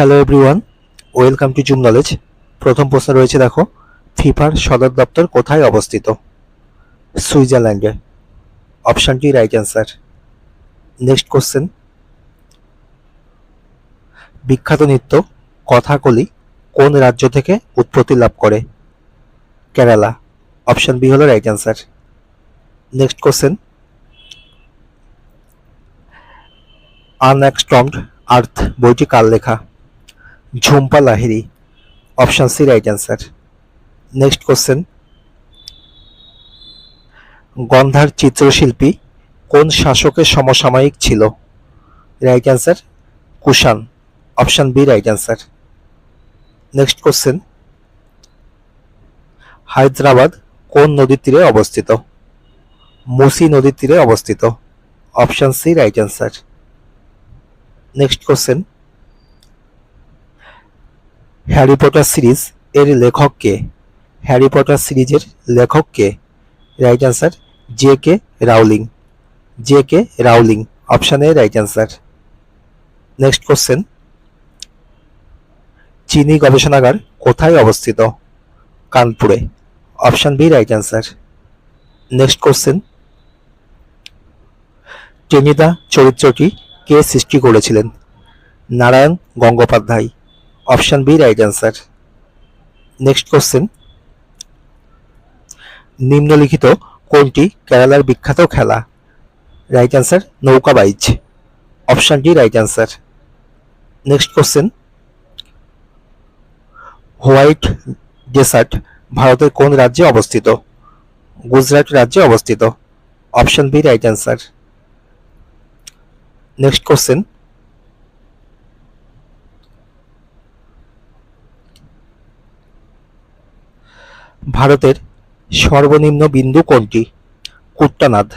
Hello everyone welcome to Zoom Knowledge প্রথম প্রশ্ন রয়েছে, দেখো, ফিফার সদর দপ্তর কোথায় অবস্থিত? সুইজারল্যান্ডে। অপশানটি রাইট অ্যান্সার নেক্সট কোশ্চেন বিখ্যাত নৃত্য কথাকলি কোন রাজ্য থেকে উৎপত্তি লাভ করে? কেরালা। অপশান বি হলো right answer next question Unaccustomed Earth বইটি কার লেখা? Jhumpa Lahiri option C right answer next question Gandhara চিত্রশিল্পী কোন শাসকের সমসাময়িক ছিল? Right answer Kushan option B right answer next question Hyderabad কোন নদীর তীরে অবস্থিত? মুসি নদীর তীরে অবস্থিত option C right answer next question Harry Potter series এর লেখক কে হ্যারি পটার সিরিজের লেখক কে right answer J K Rowling J K Rowling option A right answer next question চিনি গবেষণাগার কোথায় অবস্থিত? কানপুরে option B right answer next question Tenida চরিত্রটি কে সৃষ্টি করেছিলেন? Narayan Gangopadhyay option B right answer next question নিম্নলিখিত কোনটি কেরালার বিখ্যাত খেলা? রাইট অ্যান্সার নৌকা বাইচ। Option D right answer next question white desert ভারতের কোন রাজ্যে অবস্থিত? গুজরাট রাজ্যে অবস্থিত। Option B right answer next question ভারতের সর্বনিম্ন বিন্দু কোনটি? কুট্টানাদ।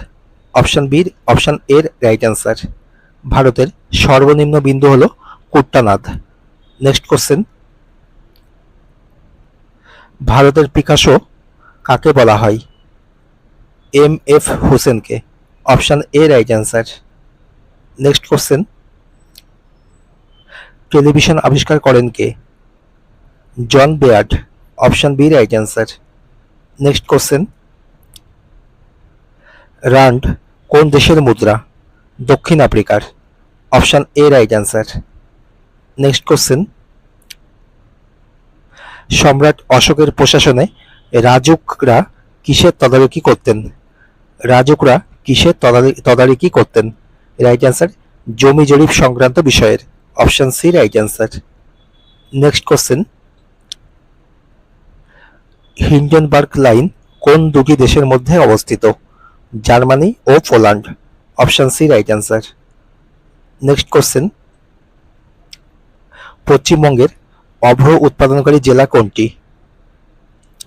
অপশান বি, অপশান এর রাইট অ্যান্সার ভারতের সর্বনিম্ন বিন্দু হলো কুট্টানাদ। নেক্সট কোশ্চেন ভারতের পিকাশো কাকে বলা হয়? এম এফ হোসেনকে। Option A right answer next question television আবিষ্কার করেন কে? John Baird. Option B right answer next question rand কোন দেশের মুদ্রা? দক্ষিণ আফ্রিকার। Option A right answer next question সম্রাট অশোকের প্রশাসনে রাজুকরা কিসের তদারকি করতেন? রাজুকরা কিসের তদারকি করতেন? রাইট অ্যান্সার জমি জরিপ সংক্রান্ত বিষয়ের। Option C right answer next question Hindenburg line কোন দুটি দেশের মধ্যে অবস্থিত? জার্মানি ও Poland. Option C right answer. Next question. পশ্চিমবঙ্গের অভ্র উৎপাদনকারী জেলা কোনটি?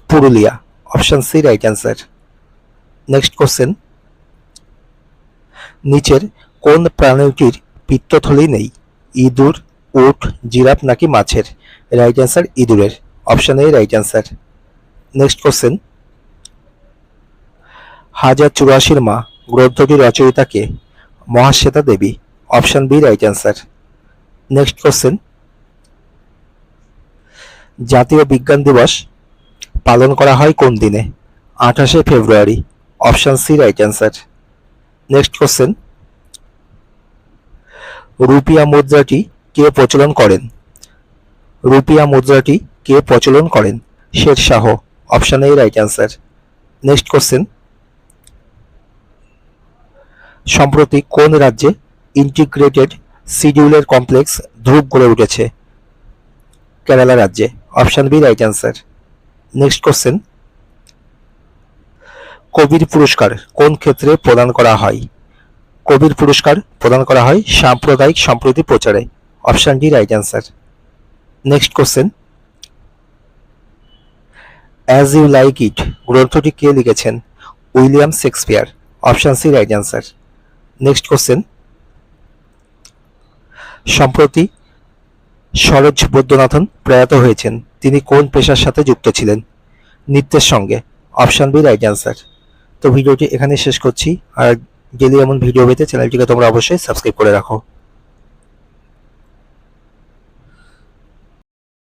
Purulia. Option C right answer. Next question. নিচের কোন প্রাণীটির পিত্তথলি নেই? ইঁদুর, উট, জিরাফ নাকি মাছের? রাইট অ্যান্সার ইঁদুরের। Option A right answer. Next question হাজার চুরাশির মা গ্রন্থটির রচয়িতাকে Mahasweta Devi option B right answer next question জাতীয় বিজ্ঞান দিবস পালন করা হয় কোন দিনে? আঠাশে ফেব্রুয়ারি option C right answer next question rupiya মুদ্রাটি কে প্রচলন করেন? রুপিয়া মুদ্রাটি কে প্রচলন করেন? Sher Shah option A right answer next question সম্প্রতি কোন রাজ্যে ইন্টিগ্রেটেড শিডিউলের কমপ্লেক্স ধ্রুব গড়ে উঠেছে? কেরালা রাজ্যে। Option B right answer next question Kabir পুরস্কার কোন ক্ষেত্রে প্রদান করা হয়? কবির পুরস্কার প্রদান করা হয় সাম্প্রদায়িক সম্প্রীতি প্রচারে। Option D right answer next question As You Like It গ্রন্থটি কে লিখেছেন? William Shakespeare. Option C, right answer. Next question. সম্প্রতি সরোজ বৈদ্যনাথন প্রয়াত হয়েছেন। তিনি কোন পেশার সাথে যুক্ত ছিলেন? নৃত্যের সঙ্গে। Option B, right answer. তো ভিডিওটি এখানে শেষ করছি। আর ডেলি এমন ভিডিও পেতে চ্যানেলটিকে তোমরা অবশ্যই সাবস্ক্রাইব করে রাখো।